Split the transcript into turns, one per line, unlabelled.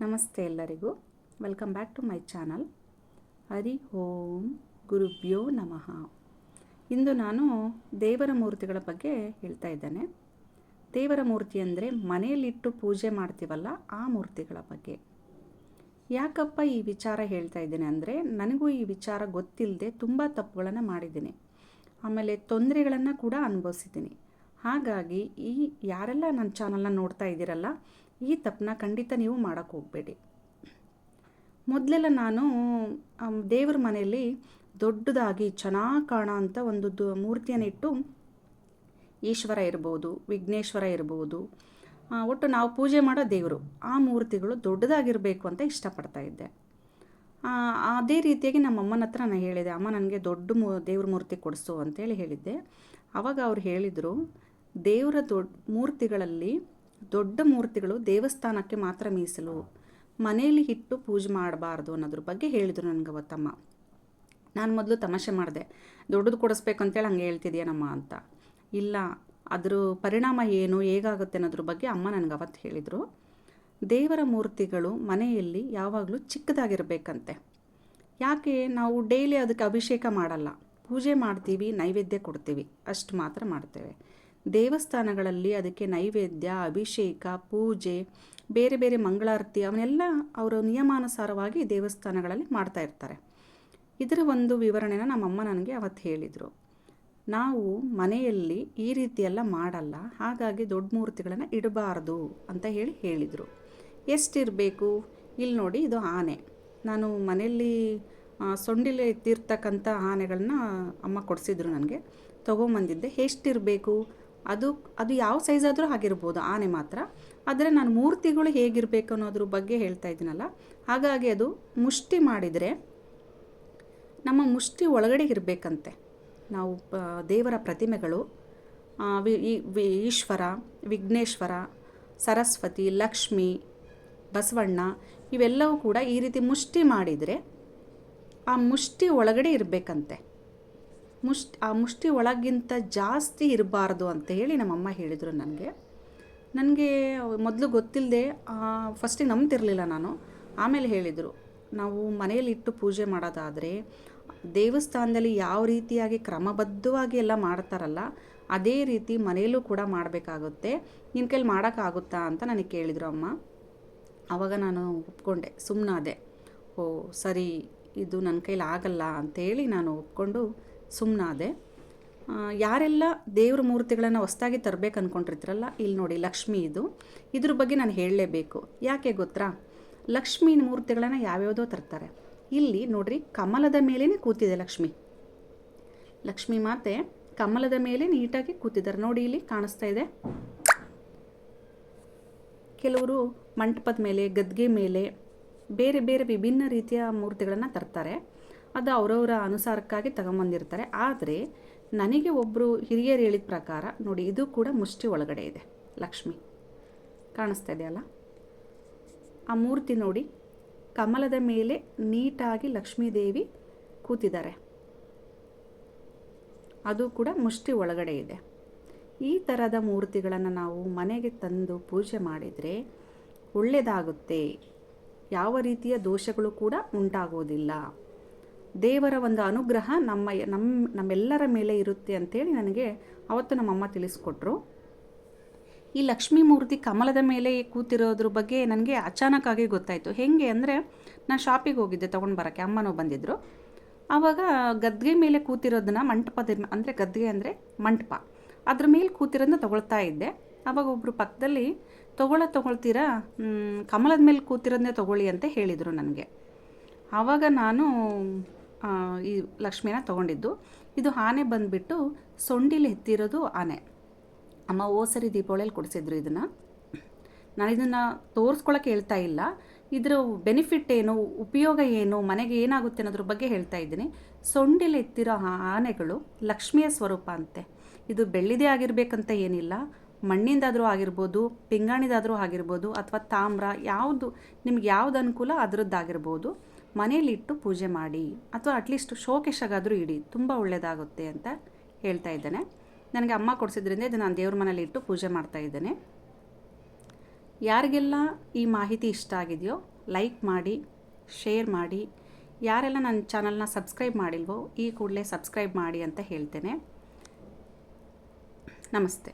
ನಮಸ್ತೆ ಎಲ್ಲರಿಗೂ. Welcome back to my channel Hari Om ಗುರುಭ್ಯೋ ನಮಃ. ಇಂದು ನಾನು ದೇವರ ಮೂರ್ತಿಗಳ ಬಗ್ಗೆ ಹೇಳ್ತಾ ಇದ್ದೇನೆ. ದೇವರ ಮೂರ್ತಿ ಅಂದರೆ ಮನೆಯಲ್ಲಿಟ್ಟು ಪೂಜೆ ಮಾಡ್ತೀವಲ್ಲ ಆ ಮೂರ್ತಿಗಳ ಬಗ್ಗೆ. ಯಾಕಪ್ಪ ಈ ವಿಚಾರ ಹೇಳ್ತಾ ಇದ್ದೇನೆ ಅಂದರೆ ನನಗೂ ಈ ವಿಚಾರ ಗೊತ್ತಿಲ್ಲದೆ ತುಂಬ ತಪ್ಪುಗಳನ್ನು ಮಾಡಿದ್ದೀನಿ. ಆಮೇಲೆ ತೊಂದರೆಗಳನ್ನು ಕೂಡ ಅನುಭವಿಸಿದ್ದೀನಿ. ಹಾಗಾಗಿ ಈ ಯಾರೆಲ್ಲ ನನ್ನ ಚಾನಲ್ನ ನೋಡ್ತಾ ಇದ್ದೀರಲ್ಲ ಈ ತಪ್ಪನ್ನ ಖಂಡಿತ ನೀವು ಮಾಡೋಕ್ಕೆ ಹೋಗಬೇಡಿ. ಮೊದಲೆಲ್ಲ ನಾನು ದೇವರ ಮನೆಯಲ್ಲಿ ದೊಡ್ಡದಾಗಿ ಚೆನ್ನಾಗಿ ಕಾಣೋ ಅಂಥ ಒಂದು ದು, ಮೂರ್ತಿಯನ್ನು ಇಟ್ಟು ಈಶ್ವರ ಇರ್ಬೋದು, ವಿಘ್ನೇಶ್ವರ ಇರ್ಬೋದು ಒಟ್ಟು ನಾವು ಪೂಜೆ ಮಾಡೋ ದೇವರು, ಆ ಮೂರ್ತಿಗಳು ದೊಡ್ಡದಾಗಿರಬೇಕು ಅಂತ ಇಷ್ಟಪಡ್ತಾ ಇದ್ದೆ. ಅದೇ ರೀತಿಯಾಗಿ ನಮ್ಮ ಅಮ್ಮನ ಹತ್ರ ನಾನು ಹೇಳಿದೆ, ಅಮ್ಮ, ನನಗೆ ದೊಡ್ಡ ಮೂ, ದೇವ್ರ ಮೂರ್ತಿ ಕೊಡಿಸು ಅಂತೇಳಿ ಹೇಳಿದ್ದೆ. ಆವಾಗ ಅವ್ರು ಹೇಳಿದರು, ದೇವರ ದೊಡ್ಡ ಮೂರ್ತಿಗಳಲ್ಲಿ ದೊಡ್ಡ ಮೂರ್ತಿಗಳು ದೇವಸ್ಥಾನಕ್ಕೆ ಮಾತ್ರ ಮೀಸಲು. ಮನೆಯಲ್ಲಿ ಇಟ್ಟು ಪೂಜೆ ಮಾಡಬಾರ್ದು ಅನ್ನೋದ್ರ ಬಗ್ಗೆ ಹೇಳಿದರು ನನಗೆ ಅವತ್ತಮ್ಮ. ನಾನು ಮೊದಲು ತಮಾಷೆ ಮಾಡಿದೆ. ದೊಡ್ಡದು ಕೊಡಿಸ್ಬೇಕು ಅಂತೇಳಿ ಹಂಗೆ ಹೇಳ್ತಿದ್ಯಾನಮ್ಮ ಅಂತ. ಇಲ್ಲ, ಅದ್ರ ಪರಿಣಾಮ ಏನು, ಹೇಗಾಗುತ್ತೆ ಅನ್ನೋದ್ರ ಬಗ್ಗೆ ಅಮ್ಮ ನನಗೆ ಅವತ್ತು ಹೇಳಿದರು. ದೇವರ ಮೂರ್ತಿಗಳು ಮನೆಯಲ್ಲಿ ಯಾವಾಗಲೂ ಚಿಕ್ಕದಾಗಿರಬೇಕಂತೆ. ಯಾಕೆ? ನಾವು ಡೈಲಿ ಅದಕ್ಕೆ ಅಭಿಷೇಕ ಮಾಡಲ್ಲ. ಪೂಜೆ ಮಾಡ್ತೀವಿ, ನೈವೇದ್ಯ ಕೊಡ್ತೀವಿ, ಅಷ್ಟು ಮಾತ್ರ ಮಾಡ್ತೇವೆ. ದೇವಸ್ಥಾನಗಳಲ್ಲಿ ಅದಕ್ಕೆ ನೈವೇದ್ಯ, ಅಭಿಷೇಕ, ಪೂಜೆ, ಬೇರೆ ಬೇರೆ ಮಂಗಳಾರತಿ ಅವನ್ನೆಲ್ಲ ಅವರ ನಿಯಮಾನುಸಾರವಾಗಿ ದೇವಸ್ಥಾನಗಳಲ್ಲಿ ಮಾಡ್ತಾ ಇರ್ತಾರೆ. ಇದರ ಒಂದು ವಿವರಣೆನ ನಮ್ಮಮ್ಮ ನನಗೆ ಅವತ್ತು ಹೇಳಿದರು. ನಾವು ಮನೆಯಲ್ಲಿ ಈ ರೀತಿಯೆಲ್ಲ ಮಾಡಲ್ಲ, ಹಾಗಾಗಿ ದೊಡ್ಡ ಮೂರ್ತಿಗಳನ್ನು ಇಡಬಾರ್ದು ಅಂತ ಹೇಳಿ ಹೇಳಿದರು. ಎಷ್ಟಿರಬೇಕು? ಇಲ್ಲಿ ನೋಡಿ ಇದು ಆನೆ. ನಾನು ಮನೆಯಲ್ಲಿ ಸೊಂಡಿಲೆ ಎತ್ತಿರ್ತಕ್ಕಂಥ ಆನೆಗಳನ್ನ ಅಮ್ಮ ಕೊಡಿಸಿದ್ರು ನನಗೆ. ತೊಗೊಂಬಂದಿದ್ದೆ. ಎಷ್ಟಿರಬೇಕು? ಅದು ಅದು ಯಾವ ಸೈಜ್ ಆದರೂ ಆಗಿರ್ಬೋದು ಆನೆ ಮಾತ್ರ. ಆದರೆ ನಾನು ಮೂರ್ತಿಗಳು ಹೇಗಿರಬೇಕು ಅನ್ನೋದ್ರ ಬಗ್ಗೆ ಹೇಳ್ತಾ ಇದ್ದೀನಲ್ಲ, ಹಾಗಾಗಿ ಅದು ಮುಷ್ಟಿ ಮಾಡಿದರೆ ನಮ್ಮ ಮುಷ್ಟಿ ಒಳಗಡೆ ಇರಬೇಕಂತೆ. ನಾವು ದೇವರ ಪ್ರತಿಮೆಗಳು ಈಶ್ವರ, ವಿಘ್ನೇಶ್ವರ, ಸರಸ್ವತಿ, ಲಕ್ಷ್ಮಿ, ಬಸವಣ್ಣ, ಇವೆಲ್ಲವೂ ಕೂಡ ಈ ರೀತಿ ಮುಷ್ಟಿ ಮಾಡಿದರೆ ಆ ಮುಷ್ಟಿ ಒಳಗಡೆ ಇರಬೇಕಂತೆ. ಮುಷ್ಟಿ, ಆ ಮುಷ್ಟಿ ಒಳಗಿಂತ ಜಾಸ್ತಿ ಇರಬಾರ್ದು ಅಂತ ಹೇಳಿ ನಮ್ಮಮ್ಮ ಹೇಳಿದರು ನನಗೆ. ನನಗೆ ಮೊದಲು ಗೊತ್ತಿಲ್ಲದೆ ಫಸ್ಟಿಗೆ ನಂಬ್ತಿರಲಿಲ್ಲ ನಾನು. ಆಮೇಲೆ ಹೇಳಿದರು, ನಾವು ಮನೆಯಲ್ಲಿ ಇಟ್ಟು ಪೂಜೆ ಮಾಡೋದಾದರೆ ದೇವಸ್ಥಾನದಲ್ಲಿ ಯಾವ ರೀತಿಯಾಗಿ ಕ್ರಮಬದ್ಧವಾಗಿ ಎಲ್ಲ ಮಾಡ್ತಾರಲ್ಲ, ಅದೇ ರೀತಿ ಮನೆಯಲ್ಲೂ ಕೂಡ ಮಾಡಬೇಕಾಗುತ್ತೆ. ನಿನ್ನ ಕೈಲಿ ಮಾಡೋಕ್ಕಾಗುತ್ತಾ ಅಂತ ನನಗೆ ಕೇಳಿದರು ಅಮ್ಮ. ಆವಾಗ ನಾನು ಒಪ್ಕೊಂಡೆ ಸುಮ್ಮನಾದೆ ಓ ಸರಿ, ಇದು ನನ್ನ ಕೈಲಿ ಆಗಲ್ಲ ಅಂತೇಳಿ ನಾನು ಒಪ್ಕೊಂಡು ಸುಮ್ಮನಾದೆ ಯಾರೆಲ್ಲ ದೇವ್ರ ಮೂರ್ತಿಗಳನ್ನು ಹೊಸ್ದಾಗಿ ತರಬೇಕು ಅಂದ್ಕೊಂಡಿರ್ತೀರಲ್ಲ ಇಲ್ಲಿ ನೋಡಿ ಲಕ್ಷ್ಮಿ ಇದು. ಇದ್ರ ಬಗ್ಗೆ ನಾನು ಹೇಳಲೇಬೇಕು. ಯಾಕೆ ಗೊತ್ತಾ? ಲಕ್ಷ್ಮೀನ ಮೂರ್ತಿಗಳನ್ನು ಯಾವ್ಯಾವುದೋ ತರ್ತಾರೆ. ಇಲ್ಲಿ ನೋಡ್ರಿ ಕಮಲದ ಮೇಲೇ ಕೂತಿದೆ ಲಕ್ಷ್ಮಿ. ಲಕ್ಷ್ಮಿ ಮಾತೆ ಕಮಲದ ಮೇಲೆ ನೀಟಾಗಿ ಕೂತಿದ್ದಾರೆ. ನೋಡಿ ಇಲ್ಲಿ ಕಾಣಿಸ್ತಾ ಇದೆ. ಕೆಲವರು ಮಂಟಪದ ಮೇಲೆ, ಗದ್ಗೆ ಮೇಲೆ ಬೇರೆ ಬೇರೆ ವಿಭಿನ್ನ ರೀತಿಯ ಮೂರ್ತಿಗಳನ್ನು ತರ್ತಾರೆ. ಅದು ಅವರವರ ಅನುಸಾರಕ್ಕಾಗಿ ತಗೊಂಬಂದಿರ್ತಾರೆ. ಆದರೆ ನನಗೆ ಒಬ್ಬರು ಹಿರಿಯರು ಹೇಳಿದ ಪ್ರಕಾರ, ನೋಡಿ ಇದು ಕೂಡ ಮುಷ್ಟಿ ಒಳಗಡೆ ಇದೆ, ಲಕ್ಷ್ಮಿ. ಕಾಣಿಸ್ತಾ ಇದೆಯಲ್ಲ ಆ ಮೂರ್ತಿ ನೋಡಿ, ಕಮಲದ ಮೇಲೆ ನೀಟಾಗಿ ಲಕ್ಷ್ಮೀದೇವಿ ಕೂತಿದ್ದಾರೆ. ಅದು ಕೂಡ ಮುಷ್ಟಿ ಒಳಗಡೆ ಇದೆ. ಈ ಥರದ ಮೂರ್ತಿಗಳನ್ನು ನಾವು ಮನೆಗೆ ತಂದು ಪೂಜೆ ಮಾಡಿದರೆ ಒಳ್ಳೆಯದಾಗುತ್ತೆ ಯಾವ ರೀತಿಯ ದೋಷಗಳು ಕೂಡ ಉಂಟಾಗೋದಿಲ್ಲ. ದೇವರ ಒಂದು ಅನುಗ್ರಹ ನಮ್ಮ ನಮ್ಮ ನಮ್ಮೆಲ್ಲರ ಮೇಲೆ ಇರುತ್ತೆ ಅಂತೇಳಿ ನನಗೆ ಅವತ್ತು ನಮ್ಮಮ್ಮ ತಿಳಿಸ್ಕೊಟ್ರು. ಈ ಲಕ್ಷ್ಮೀ ಮೂರ್ತಿ ಕಮಲದ ಮೇಲೆ ಕೂತಿರೋದ್ರ ಬಗ್ಗೆ ನನಗೆ ಅಚಾನಕ್ಕಾಗಿ ಗೊತ್ತಾಯಿತು. ಹೇಗೆ ಅಂದರೆ ನಾನು ಶಾಪಿಗೆ ಹೋಗಿದ್ದೆ, ತೊಗೊಂಡು ಬರೋಕ್ಕೆ. ಅಮ್ಮನೂ ಬಂದಿದ್ದರು ಆವಾಗ ಗದ್ಗೆ ಮೇಲೆ ಕೂತಿರೋದನ್ನ ಮಂಟಪದ ಅಂದರೆ ಗದ್ಗೆ ಅಂದರೆ ಮಂಟಪ. ಅದ್ರ ಮೇಲೆ ಕೂತಿರೋದನ್ನ ತೊಗೊಳ್ತಾ ಇದ್ದೆ. ಆವಾಗ ಒಬ್ಬರು ಪಕ್ಕದಲ್ಲಿ ತೊಗೊಳ್ಳೋ ತೊಗೊಳ್ತೀರಾ? ಕಮಲದ ಮೇಲೆ ಕೂತಿರೋದನ್ನೇ ತೊಗೊಳ್ಳಿ ಅಂತ ಹೇಳಿದರು ನನಗೆ. ಆವಾಗ ನಾನು ಈ ಲಕ್ಷ್ಮಿನ ತೊಗೊಂಡಿದ್ದು. ಇದು ಆನೆ ಬಂದುಬಿಟ್ಟು ಸೊಂಡಿಲಿ ಎತ್ತಿರೋದು ಆನೆ. ಅಮ್ಮ ಓ ಸರಿ ದೀಪಾವಳಿಯಲ್ಲಿ ಕೊಡಿಸಿದ್ರು ಇದನ್ನು. ನಾನು ಇದನ್ನು ತೋರಿಸ್ಕೊಳಕ್ಕೆ ಹೇಳ್ತಾ ಇಲ್ಲ. ಇದರ ಬೆನಿಫಿಟ್ ಏನು, ಉಪಯೋಗ ಏನು, ಮನೆಗೆ ಏನಾಗುತ್ತೆ ಅನ್ನೋದ್ರ ಬಗ್ಗೆ ಹೇಳ್ತಾ ಇದ್ದೀನಿ. ಸೊಂಡಿಲಿ ಎತ್ತಿರೋ ಆನೆಗಳು ಲಕ್ಷ್ಮಿಯ ಸ್ವರೂಪ ಅಂತೆ. ಇದು ಬೆಳ್ಳಿದೇ ಆಗಿರಬೇಕಂತ ಏನಿಲ್ಲ. ಮಣ್ಣಿಂದಾದರೂ ಆಗಿರ್ಬೋದು, ಪಿಂಗಾಣಿದಾದರೂ ಆಗಿರ್ಬೋದು, ಅಥವಾ ತಾಮ್ರ ಯಾವುದು, ನಿಮ್ಗೆ ಯಾವ್ದು ಅನುಕೂಲ ಅದರದ್ದಾಗಿರ್ಬೋದು. ಮನೆಯಲ್ಲಿಟ್ಟು ಪೂಜೆ ಮಾಡಿ ಅಥವಾ ಅಟ್ಲೀಸ್ಟ್ ಶೋಕೇಶಗಾದರೂ ಇಡಿ, ತುಂಬ ಒಳ್ಳೆಯದಾಗುತ್ತೆ ಅಂತ ಹೇಳ್ತಾ ಇದ್ದಾನೆ. ನನಗೆ ಅಮ್ಮ ಕೊಡಿಸಿದ್ರಿಂದ ಇದು ನಾನು ದೇವ್ರ ಮನೇಲಿ ಇಟ್ಟು ಪೂಜೆ ಮಾಡ್ತಾ ಇದ್ದೇನೆ. ಯಾರಿಗೆಲ್ಲ ಈ ಮಾಹಿತಿ ಇಷ್ಟ ಆಗಿದೆಯೋ ಲೈಕ್ ಮಾಡಿ ಶೇರ್ ಮಾಡಿ, ಯಾರೆಲ್ಲ ನನ್ನ ಚಾನಲ್ನ ಸಬ್ಸ್ಕ್ರೈಬ್ ಮಾಡಿಲ್ವೋ, ಈ ಕೂಡಲೇ ಸಬ್ಸ್ಕ್ರೈಬ್ ಮಾಡಿ ಅಂತ ಹೇಳ್ತೇನೆ. ನಮಸ್ತೆ.